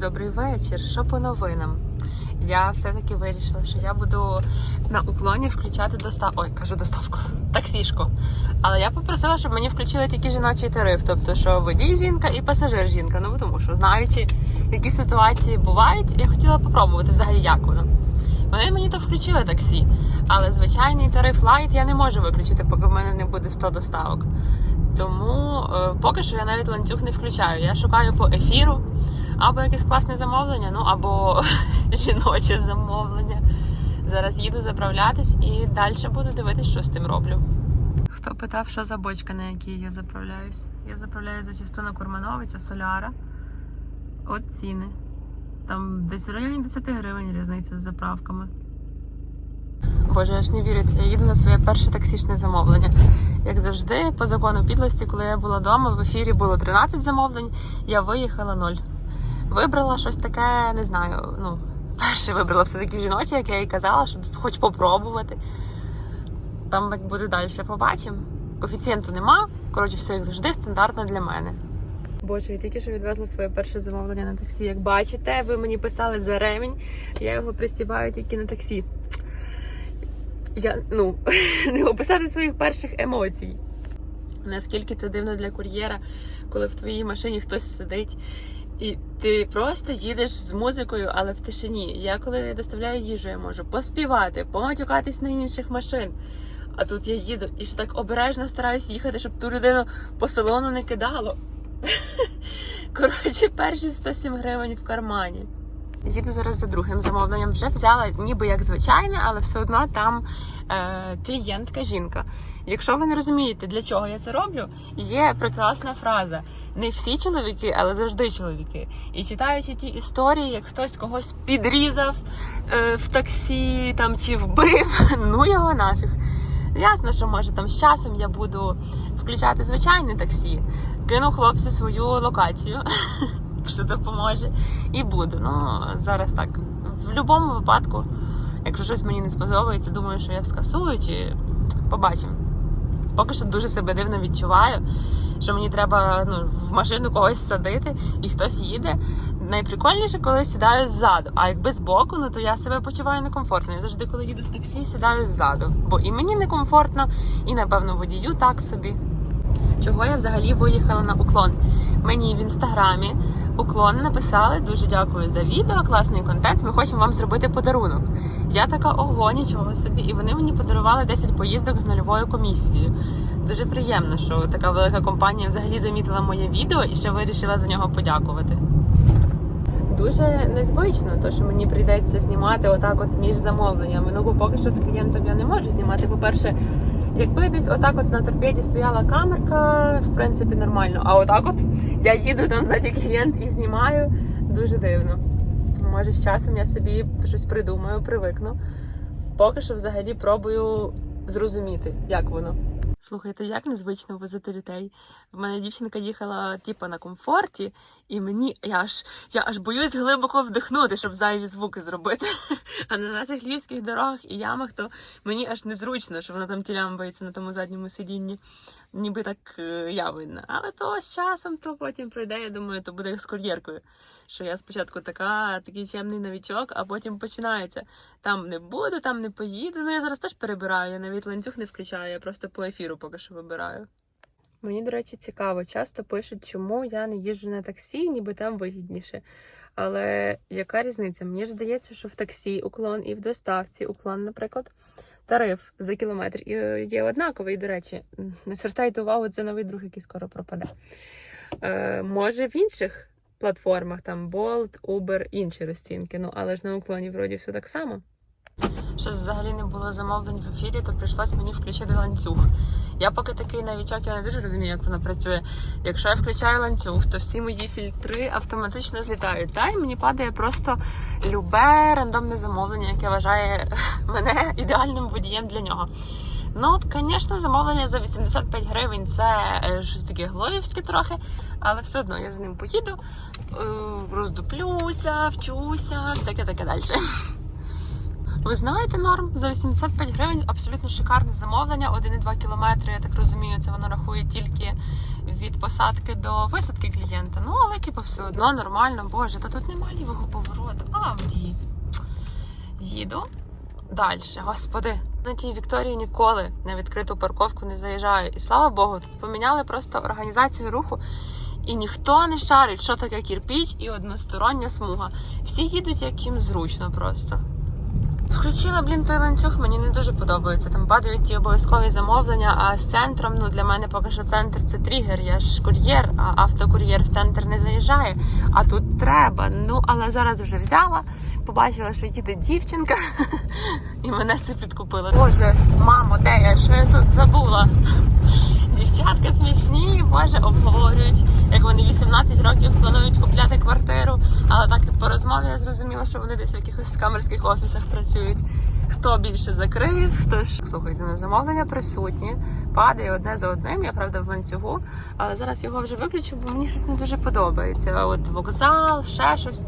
Добрий вечір. Що по новинам? Я все-таки вирішила, що я буду на уклоні включати доставку. Ой, кажу доставку, таксішку. Але я попросила, щоб мені включили тільки жіночий тариф, тобто що водій жінка і пасажир жінка. Ну тому що знаючи, які ситуації бувають, я хотіла попробувати взагалі, як воно. Вони мені то включили таксі, але звичайний тариф лайт я не можу виключити, поки в мене не буде 100 доставок. Тому е, поки що я навіть ланцюг не включаю. Я шукаю по ефіру або якесь класне замовлення, ну або жіноче замовлення. Зараз їду заправлятись і далі буду дивитися, що з тим роблю. Хто питав, що за бочка, на якій я заправляюсь? Я заправляюсь зачасту на Курмановича, Соляра. От ціни. Там десь в районі 10 гривень різниця з заправками. Боже, аж не віриться, я їду на своє перше таксічне замовлення. Як завжди, по закону підлості, коли я була вдома, в ефірі було 13 замовлень, я виїхала 0. Вибрала щось таке, не знаю. Ну, перше вибрала все-таки жіноче, як я і казала, щоб хоч попробувати. Там як буде далі, побачимо. Коефіцієнту нема. Коротше, все як завжди, стандартно для мене. Боже, я тільки що відвезла своє перше замовлення на таксі. Як бачите, ви мені писали за ремінь, я його пристібаю тільки на таксі. Я ну не описати своїх перших емоцій. Наскільки це дивно для кур'єра, коли в твоїй машині хтось сидить, і ти просто їдеш з музикою, але в тишині. Я коли доставляю їжу, я можу поспівати, поматюкатись на інших машин. А тут я їду і ж так обережно стараюсь їхати, щоб ту людину по салону не кидало. Коротше, перші 107 гривень в кармані. Їду зараз за другим замовленням. Вже взяла ніби як звичайне, але все одно там е, клієнтка жінка. Якщо ви не розумієте, для чого я це роблю, є прекрасна фраза: не всі чоловіки, але завжди чоловіки. І читаючи ті історії, як хтось когось підрізав е, в таксі там чи вбив, ну його нафіг. Ясно, що може там з часом я буду включати звичайне таксі, кину хлопцю свою локацію, якщо допоможе, і буду. Ну зараз так. В будь-якому випадку, якщо щось мені не сподобається, думаю, що я скасую чи побачимо. Поки що дуже себе дивно відчуваю, що мені треба ну, в машину когось садити і хтось їде. Найприкольніше, коли сідаю ззаду. А якби збоку, ну то я себе почуваю некомфортно. Я завжди, коли їду в таксі, сідаю ззаду. Бо і мені некомфортно, і напевно водію так собі. Чого я взагалі виїхала на уклон? Мені в інстаграмі уклон написали дуже дякую за відео, класний контент. Ми хочемо вам зробити подарунок. Я така ого, нічого собі, і вони мені подарували 10 поїздок з нульовою комісією. Дуже приємно, що така велика компанія взагалі замітила моє відео і ще вирішила за нього подякувати. Дуже незвично, то що мені прийдеться знімати отак, от між замовленнями. Ну бо поки що з клієнтом я не можу знімати. По-перше, якби десь отак от на торпеді стояла камерка, в принципі, нормально. А отак от я їду там ззаді клієнт і знімаю. Дуже дивно. Може, з часом я собі щось придумаю, привикну. Поки що взагалі пробую зрозуміти, як воно. Слухайте, як незвично возити людей. В мене дівчинка їхала типу, на комфорті, і мені я аж я аж боюсь глибоко вдихнути, щоб зайві звуки зробити. А на наших львівських дорогах і ямах, то мені аж незручно, що вона там тілямбається на тому задньому сидінні. Ніби так е, я видна. Але то з часом, то потім пройде, я думаю, то буде з кур'єркою. Що я спочатку така, такий чемний новічок, а потім починається. Там не буду, там не поїду. Ну я зараз теж перебираю, я навіть ланцюг не включаю, я просто по ефіру поки що вибираю. Мені, до речі, цікаво, часто пишуть, чому я не їжджу на таксі, ніби там вигідніше. Але яка різниця? Мені ж здається, що в таксі уклон і в доставці уклон, наприклад, тариф за кілометр є однаковий. До речі, не звертайте увагу, це новий друг, який скоро пропаде. Е, може, в інших платформах, там Bolt, Uber, інші розцінки. Ну, але ж на уклоні вроді все так само. Щось взагалі не було замовлень в ефірі, то прийшлось мені включити ланцюг. Я поки такий новічок, я не дуже розумію, як воно працює. Якщо я включаю ланцюг, то всі мої фільтри автоматично злітають. Та й мені падає просто любе рандомне замовлення, яке вважає мене ідеальним водієм для нього. Ну, звісно, замовлення за 85 гривень це е, щось таке гловівське трохи, але все одно я з ним поїду, е, роздуплюся, вчуся, всяке таке далі. Ви знаєте норм за 85 гривень абсолютно шикарне замовлення. 1,2 кілометри, я так розумію, це воно рахує тільки від посадки до висадки клієнта. Ну, але типу, все одно нормально. Боже, та тут немає лівого повороту. Авді. Їду далі. Господи, на тій Вікторії ніколи на відкриту парковку не заїжджаю. І слава Богу, тут поміняли просто організацію руху. І ніхто не шарить, що таке кірпіч і одностороння смуга. Всі їдуть, як їм зручно просто. Включила, блін, той ланцюг, мені не дуже подобається. Там падають ті обов'язкові замовлення, а з центром, ну для мене поки що центр це тригер. Я ж кур'єр, а автокур'єр в центр не заїжджає. А тут треба. Ну, але зараз вже взяла, побачила, що їде дівчинка, і мене це підкупило. Боже, мамо, де я? Що я тут забула? Дівчатка смішні, боже, обговорюють, як вони 18 років планують купляти квартиру. Але так і по розмові я зрозуміла, що вони десь в якихось камерських офісах працюють. Хто більше закрив, хто ж слухайте, ну замовлення присутні, падає одне за одним. Я правда в ланцюгу, але зараз його вже виключу, бо мені щось не дуже подобається. От вокзал, ще щось.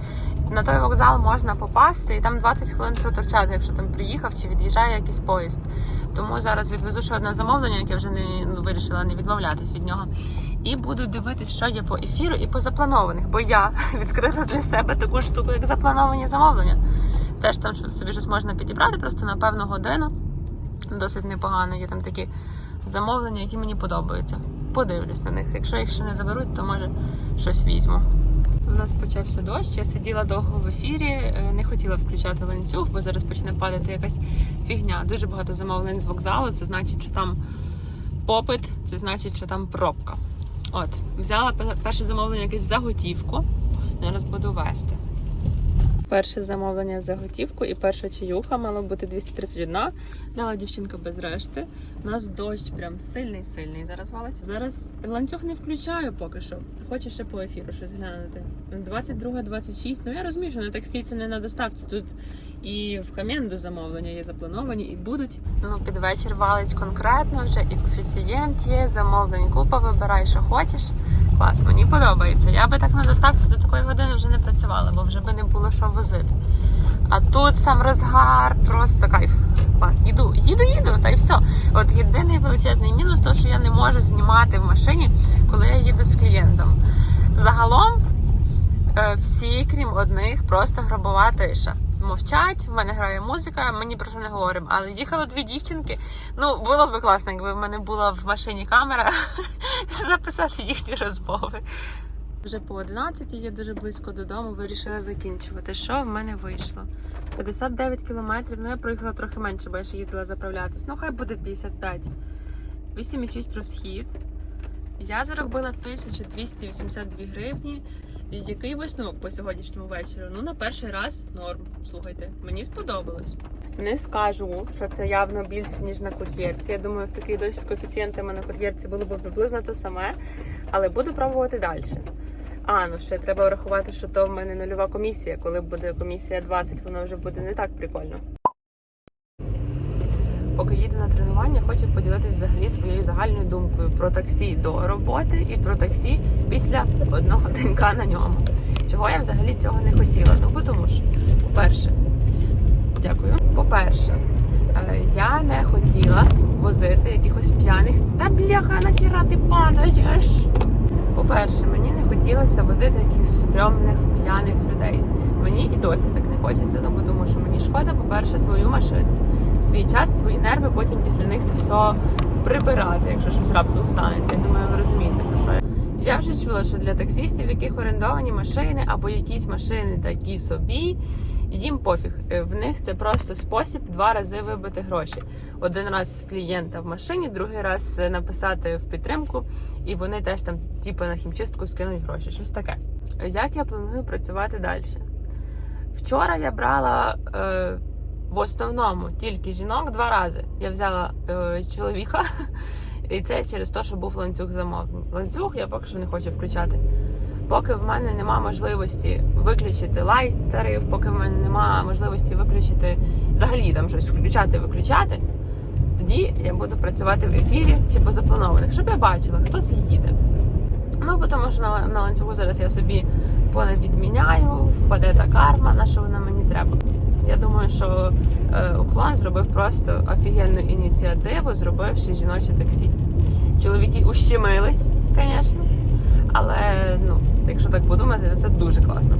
На той вокзал можна попасти і там 20 хвилин проторчати, якщо там приїхав чи від'їжджає якийсь поїзд. Тому зараз відвезу ще одне замовлення, яке вже не ну, вирішила не відмовлятись від нього. І буду дивитись, що є по ефіру і по запланованих, бо я відкрила для себе таку штуку, як заплановані замовлення. Теж там собі щось можна підібрати просто на певну годину. Досить непогано. Є там такі замовлення, які мені подобаються. Подивлюсь на них. Якщо їх ще не заберуть, то може щось візьму. У нас почався дощ. Я сиділа довго в ефірі, е, не хотіла включати ланцюг, бо зараз почне падати якась фігня. Дуже багато замовлень з вокзалу. Це значить, що там попит, це значить, що там пробка. От, взяла перше замовлення якесь за готівку. Зараз буду вести. Перше замовлення за готівку і перша чаюха мало бути 231. Дала дівчинка без решти. У нас дощ прям сильний, сильний зараз валить. Зараз ланцюг не включаю поки що. Хочу ще по ефіру щось глянути. 22, 26. Ну я розумію, що на таксі це не на доставці. Тут і в Кам'янду замовлення є заплановані і будуть. Ну під вечір валить конкретно вже, і коефіцієнт є, замовлень купа, вибирай, що хочеш. Клас, мені подобається. Я би так на доставці до такої години вже не працювала, бо вже би не було що возити. А тут сам розгар, просто кайф. Клас, їду, їду, їду, та й все. От єдиний величезний мінус, то що я не можу знімати в машині, коли я їду з клієнтом. Загалом е, всі, крім одних, просто гробова тиша. Мовчать, в мене грає музика, мені про що не говоримо. Але їхало дві дівчинки. Ну, було б класно, якби в мене була в машині камера записати їхні розмови. Вже по 11 є дуже близько додому, вирішила закінчувати. Що в мене вийшло? 59 кілометрів, ну я проїхала трохи менше, бо я ще їздила заправлятись. Ну, хай буде 55. 8,6 розхід. Я заробила 1282 гривні. Який висновок по сьогоднішньому вечору? Ну, на перший раз норм. Слухайте, мені сподобалось. Не скажу, що це явно більше, ніж на кур'єрці. Я думаю, в такий дощ з коефіцієнтами на кур'єрці було б приблизно те саме, але буду пробувати далі. А, ну ще треба врахувати, що то в мене нульова комісія. Коли буде комісія 20, воно вже буде не так прикольно. Поки їду на тренування, хочу поділитися взагалі своєю загальною думкою про таксі до роботи і про таксі після одного денька на ньому. Чого я взагалі цього не хотіла? Ну, тому що, по-перше, дякую. По-перше, е, я не хотіла возити якихось п'яних. Та бляха, нахіра ти падаєш? По-перше, мені не хотілося возити якихось стрьомних п'яних людей. Мені і досі так не хочеться, ну бо тому що мені шкода, по-перше, свою машину, свій час, свої нерви, потім після них то все прибирати, якщо щось раптом станеться. Я думаю, ви розумієте про що я. Я вже чула, що для таксістів, яких орендовані машини або якісь машини такі собі, їм пофіг. Е, В них це просто спосіб два рази вибити гроші. Один раз клієнта в машині, другий раз е, написати в підтримку, і вони теж там, типу, на хімчистку скинуть гроші. Щось таке. Як я планую працювати далі? Вчора я брала е, в основному тільки жінок два рази. Я взяла е, чоловіка, і це через те, що був ланцюг замовлень. Ланцюг я поки що не хочу включати. Поки в мене нема можливості виключити лайтерів, поки в мене нема можливості виключити взагалі там щось включати, виключати, тоді я буду працювати в ефірі чи по запланованих, щоб я бачила, хто це їде. Ну, тому що на, на ланцюгу зараз я собі понавідміняю, впаде та карма, на що вона мені треба. Я думаю, що е, уклон зробив просто офігенну ініціативу, зробивши жіноче таксі. Чоловіки ущемились, звісно. Але ну, якщо так подумати, то це дуже класно.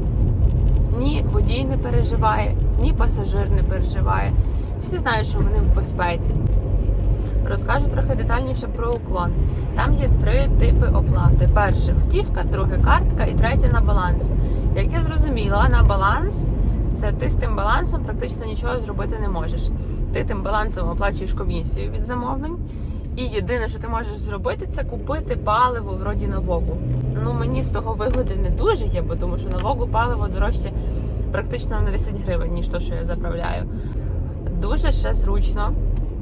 Ні водій не переживає, ні пасажир не переживає. Всі знають, що вони в безпеці. Розкажу трохи детальніше про уклон. Там є три типи оплати: перше готівка, друге картка і третє на баланс. Як я зрозуміла, на баланс це ти з тим балансом практично нічого зробити не можеш. Ти тим балансом оплачуєш комісію від замовлень. І єдине, що ти можеш зробити, це купити паливо вроді на Вогу. Ну мені з того вигоди не дуже є, бо тому що на Вогу паливо дорожче практично на 10 гривень, ніж то, що я заправляю. Дуже ще зручно,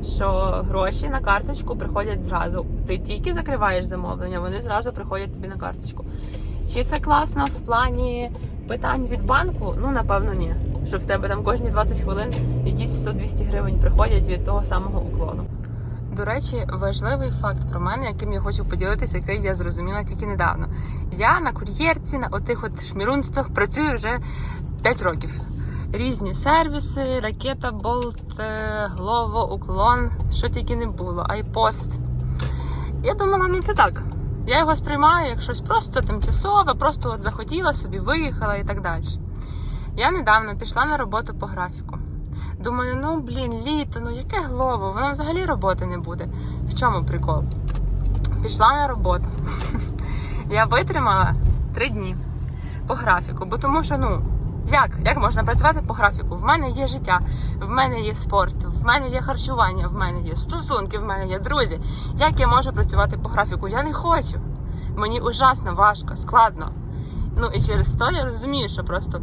що гроші на карточку приходять зразу. Ти тільки закриваєш замовлення, вони зразу приходять тобі на карточку. Чи це класно в плані питань від банку? Ну напевно, ні. Що в тебе там кожні 20 хвилин якісь 100-200 гривень приходять від того самого уклону. До речі, важливий факт про мене, яким я хочу поділитися, який я зрозуміла тільки недавно. Я на кур'єрці, на отих от шмірунствах працюю вже 5 років. Різні сервіси, ракета, болт, глово, уклон, що тільки не було, айпост. Я думала, ну це так. Я його сприймаю як щось просто тимчасове, просто от захотіла собі, виїхала і так далі. Я недавно пішла на роботу по графіку. Думаю, ну блін, літо, ну яке глово, воно взагалі роботи не буде. В чому прикол? Пішла на роботу. Я витримала три дні по графіку, бо тому що, ну, як? Як можна працювати по графіку? В мене є життя, в мене є спорт, в мене є харчування, в мене є стосунки, в мене є друзі. Як я можу працювати по графіку? Я не хочу. Мені ужасно важко, складно. Ну і через то я розумію, що просто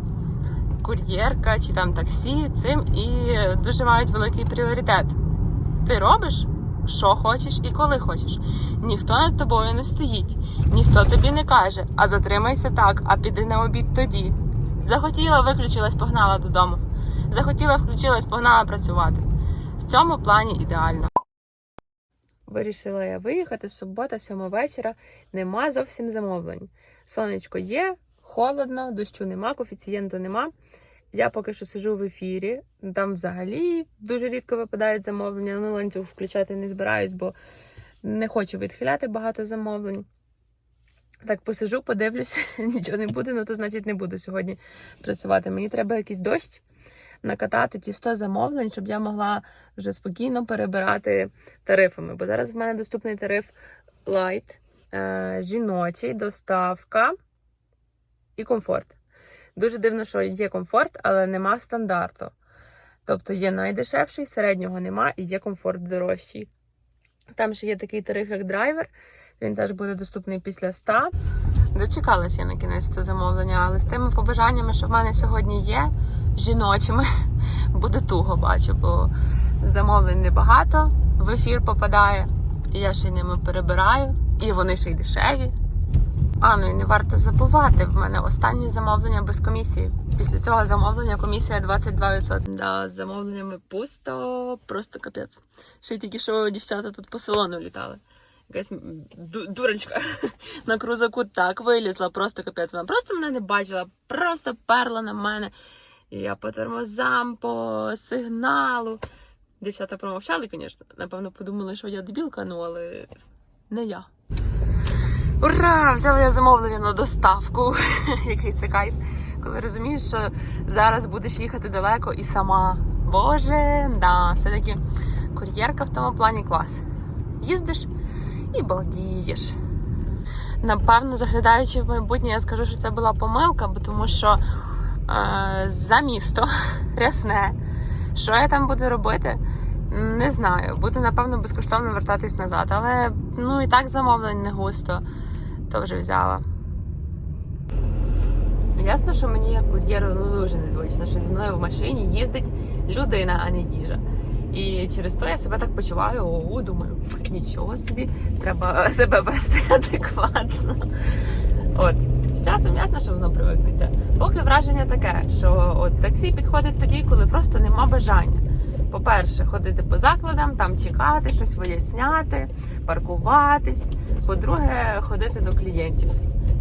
кур'єрка чи там таксі цим і дуже мають великий пріоритет. Ти робиш, що хочеш і коли хочеш. Ніхто над тобою не стоїть, ніхто тобі не каже, а затримайся так, а піди на обід тоді. Захотіла, виключилась, погнала додому. Захотіла, включилась, погнала працювати. В цьому плані ідеально. Вирішила я виїхати субота, сьома вечора. Нема зовсім замовлень. Сонечко є, холодно, дощу нема, коефіцієнту нема. Я поки що сижу в ефірі. Там взагалі дуже рідко випадають замовлення. Ну, ланцюг включати не збираюсь, бо не хочу відхиляти багато замовлень. Так, посижу, подивлюсь, нічого не буде, ну то значить не буду сьогодні працювати. Мені треба якийсь дощ накатати ті 100 замовлень, щоб я могла вже спокійно перебирати тарифами. Бо зараз в мене доступний тариф Light, е, жіночий, доставка і комфорт. Дуже дивно, що є комфорт, але нема стандарту. Тобто є найдешевший, середнього нема, і є комфорт дорожчий. Там ще є такий тариф, як драйвер. Він теж буде доступний після 100. Дочекалась я на кінець до замовлення, але з тими побажаннями, що в мене сьогодні є, жіночими, буде туго бачу, бо замовлень небагато, в ефір попадає, і я ще й ними перебираю, і вони ще й дешеві. А, ну і не варто забувати, в мене останнє замовлення без комісії. Після цього замовлення комісія 22%. Да, з замовленнями пусто, просто капець. Ще й тільки що дівчата тут по салону літали. Якась ду- дурочка на крузаку так вилізла, просто капець. Вона просто мене не бачила, просто перла на мене. І я по тормозам, по сигналу. Дівчата промовчали, звісно. Напевно, подумали, що я дебілка, ну але не я. Ура! Взяла я замовлення на доставку. Який це кайф. Коли розумієш, що зараз будеш їхати далеко і сама. Боже, да, все-таки кур'єрка в тому плані клас. Їздиш і балдієш. Напевно, заглядаючи в майбутнє, я скажу, що це була помилка, бо тому що е, за місто рясне. Що я там буду робити? Не знаю. Буду, напевно, безкоштовно вертатись назад. Але ну і так замовлень не густо, то вже взяла. Ясно, що мені як кур'єру ну, дуже незвично, що зі мною в машині їздить людина, а не їжа. І через то я себе так почуваю, о, думаю, нічого собі, треба себе вести адекватно. От, з часом ясно, що воно привикнеться. Поки враження таке, що от таксі підходить тоді, коли просто нема бажання. По-перше, ходити по закладам, там чекати, щось виясняти, паркуватись. По-друге, ходити до клієнтів.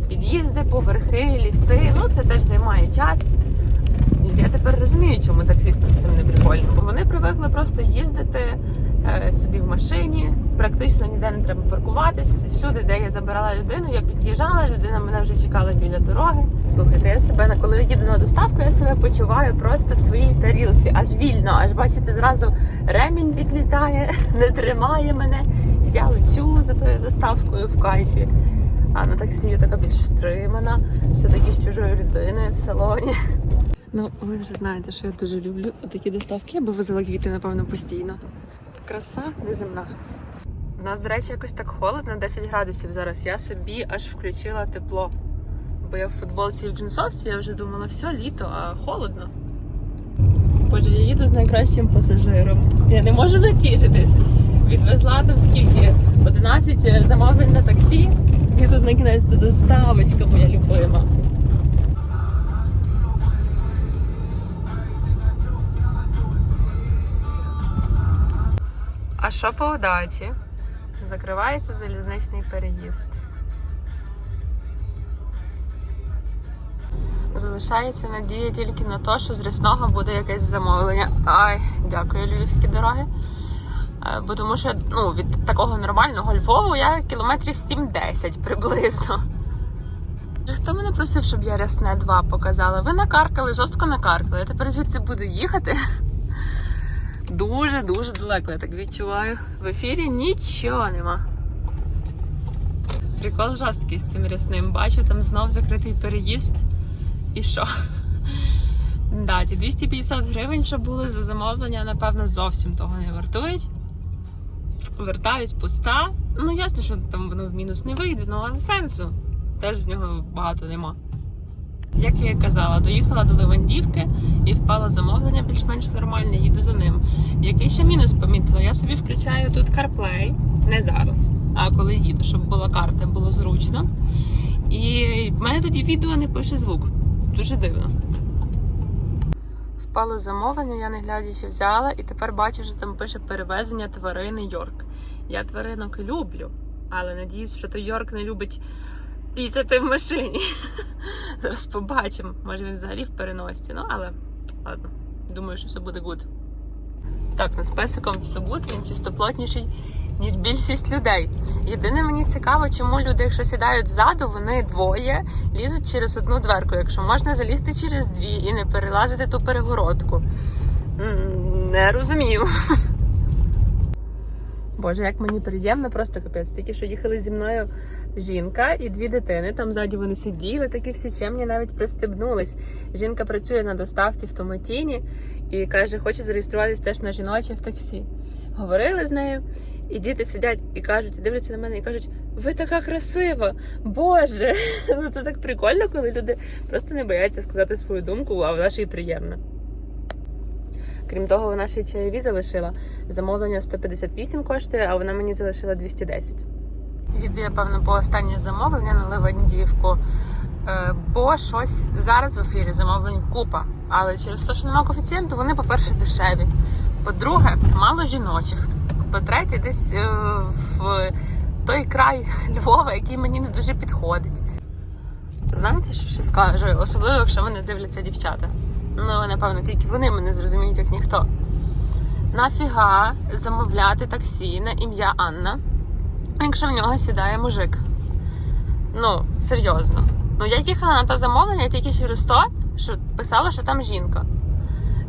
Під'їзди, поверхи, ліфти. Ну це теж займає час. Я тепер розумію, чому таксістам з цим не прикольно. Бо вони привикли просто їздити е, собі в машині. Практично ніде не треба паркуватись. Всюди, де я забирала людину, я під'їжджала, людина мене вже чекала біля дороги. Слухайте, я себе коли їду на доставку, я себе почуваю просто в своїй тарілці, аж вільно, аж бачите, зразу ремінь відлітає, не тримає мене. Я лечу за тою доставкою в кайфі. А на таксі я така більш стримана, все таки з чужою людиною в салоні. Ну, ви вже знаєте, що я дуже люблю такі доставки. Я би возила квіти, напевно, постійно. Краса неземна. У нас, до речі, якось так холодно, 10 градусів зараз. Я собі аж включила тепло. Бо я в футболці і в джинсовці, я вже думала, все, літо, а холодно. Боже, я їду з найкращим пасажиром. Я не можу натішитись. Відвезла там скільки? 11 замовлень на таксі. І тут на кінець доставочка моя любима. Що по удачі? Закривається залізничний переїзд. Залишається надія тільки на те, що з рясного буде якесь замовлення. Ай, дякую, львівські дороги. Е, Бо тому що ну, від такого нормального Львову я кілометрів 7-10 приблизно. Хто мене просив, щоб я рясне 2 показала? Ви накаркали, жорстко накаркали. Я тепер звідси буду їхати. Дуже-дуже далеко, я так відчуваю. В ефірі нічого нема. Прикол жорсткий з тим рясним. Бачу, там знов закритий переїзд. І що? Да, ті 250 гривень, що були за замовлення, напевно, зовсім того не вартують. Вертаюсь пуста. Ну, ясно, що там воно в мінус не вийде, ну але сенсу. Теж з нього багато нема. Як я казала, доїхала до Левандівки і впало замовлення більш-менш нормальне, їду за ним. Який ще мінус помітила? Я собі включаю тут CarPlay, не зараз, а коли їду, щоб була карта, було зручно. І в мене тоді відео не пише звук. Дуже дивно. Впало замовлення, я не глядячи взяла, і тепер бачу, що там пише перевезення тварини Йорк. Я тваринок люблю, але надіюсь, що той Йорк не любить пісяти в машині. Зараз побачимо. Може він взагалі в переносці. Ну, але ладно, думаю, що все буде гуд. Так, ну з песиком все гуд, він чистоплотніший, ніж більшість людей. Єдине мені цікаво, чому люди, якщо сідають ззаду, вони двоє лізуть через одну дверку, якщо можна залізти через дві і не перелазити ту перегородку. Не розумію. Боже, як мені приємно, просто капець. Тільки що їхали зі мною жінка і дві дитини. Там ззаді вони сиділи, такі всі чемні, навіть пристебнулись. Жінка працює на доставці в Томатіні і каже, хоче зареєструватись теж на жіноче в таксі. Говорили з нею, і діти сидять і кажуть, дивляться на мене і кажуть: ви така красива! Боже! Ну це так прикольно, коли люди просто не бояться сказати свою думку, а вона ще й приємна. Крім того, вона ще й чайові залишила. Замовлення 158 коштує, а вона мені залишила 210. Їду я, певно, по останнє замовлення на Левандівку. Е, Бо щось зараз в ефірі замовлень купа. Але через те, що немає коефіцієнту, вони, по-перше, дешеві. По-друге, мало жіночих. По-третє, десь е, в той край Львова, який мені не дуже підходить. Знаєте, що ще скажу? Особливо, якщо мене дивляться дівчата. Ну, напевно, тільки вони мене зрозуміють, як ніхто. Нафіга замовляти таксі на ім'я Анна, якщо в нього сідає мужик. Ну, серйозно. Ну, я їхала на те замовлення тільки через то, що писала, що там жінка.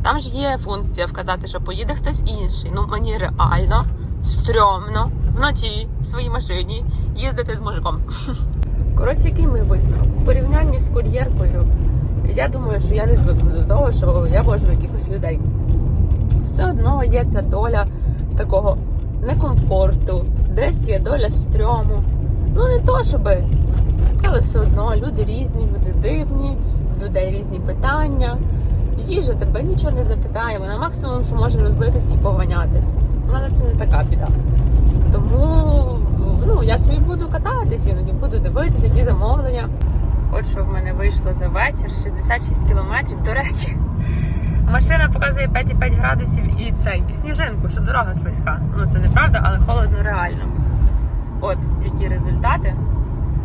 Там ж є функція вказати, що поїде хтось інший. Ну, мені реально стрьомно вночі в своїй машині їздити з мужиком. Коротше, який мій висновок? В порівнянні з кур'єркою, я думаю, що я не звикну до того, що я вожу якихось людей. Все одно є ця доля такого некомфорту, десь є доля стрьому. Ну не то щоби, але все одно люди різні, люди дивні, в людей різні питання. Їжа тебе нічого не запитає, вона максимум, що може розлитись і пованяти. Але це не така біда. Тому ну, я собі буду кататись, іноді буду дивитися, які замовлення. От що в мене вийшло за вечір, 66 кілометрів. До речі, машина показує 5,5 градусів і цей, і сніжинку, що дорога слизька. Ну це неправда, але холодно реально. От які результати.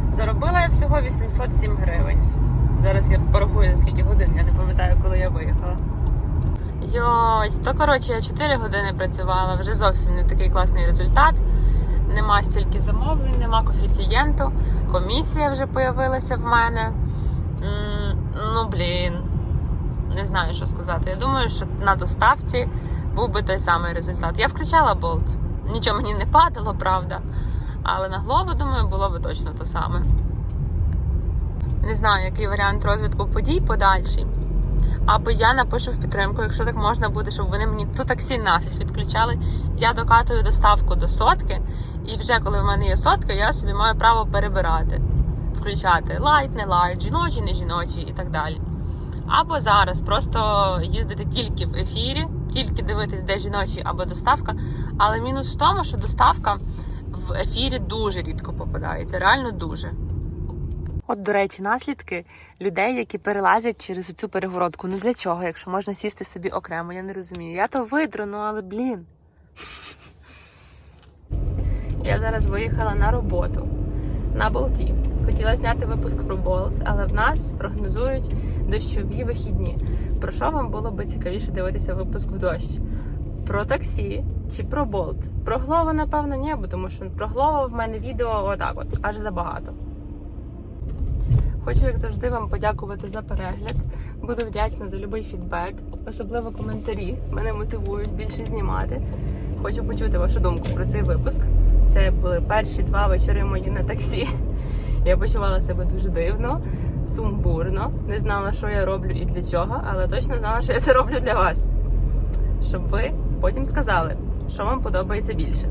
Заробила я всього 807 гривень. Зараз я порахую за скільки годин, я не пам'ятаю, коли я виїхала. Йо, Ось, то коротше, я 4 години працювала, вже зовсім не такий класний результат. Нема стільки замовлень, нема коефіцієнту, комісія вже появилася в мене. Ну, блін, не знаю, що сказати. Я думаю, що на доставці був би той самий результат. Я включала болт. Нічого мені не падало, правда. Але на голову, думаю, було би точно то саме. Не знаю, який варіант розвитку подій подальший. Або я напишу в підтримку, якщо так можна буде, щоб вони мені ту таксі нафіг відключали. Я докатую доставку до сотки, і вже коли в мене є сотка, я собі маю право перебирати, включати лайт, не лайт, жіночі, не жіночі і так далі. Або зараз просто їздити тільки в ефірі, тільки дивитись, де жіночі або доставка. Але мінус в тому, що доставка в ефірі дуже рідко попадається, реально дуже. От, до речі, наслідки людей, які перелазять через цю перегородку. Ну для чого, якщо можна сісти собі окремо, я не розумію. Я то видру, ну але блін. Я зараз виїхала на роботу на болті. Хотіла зняти випуск про болт, але в нас прогнозують дощові вихідні. Про що вам було би цікавіше дивитися випуск в дощ? Про таксі чи про болт? Про Глова, напевно, ні, бо тому що про Глова в мене відео отак от, аж забагато. Хочу, як завжди, вам подякувати за перегляд. Буду вдячна за будь-який фідбек, особливо коментарі. Мене мотивують більше знімати. Хочу почути вашу думку про цей випуск. Це були перші два вечори мої на таксі. Я почувала себе дуже дивно, сумбурно. Не знала, що я роблю і для чого, але точно знала, що я це роблю для вас. Щоб ви потім сказали, що вам подобається більше.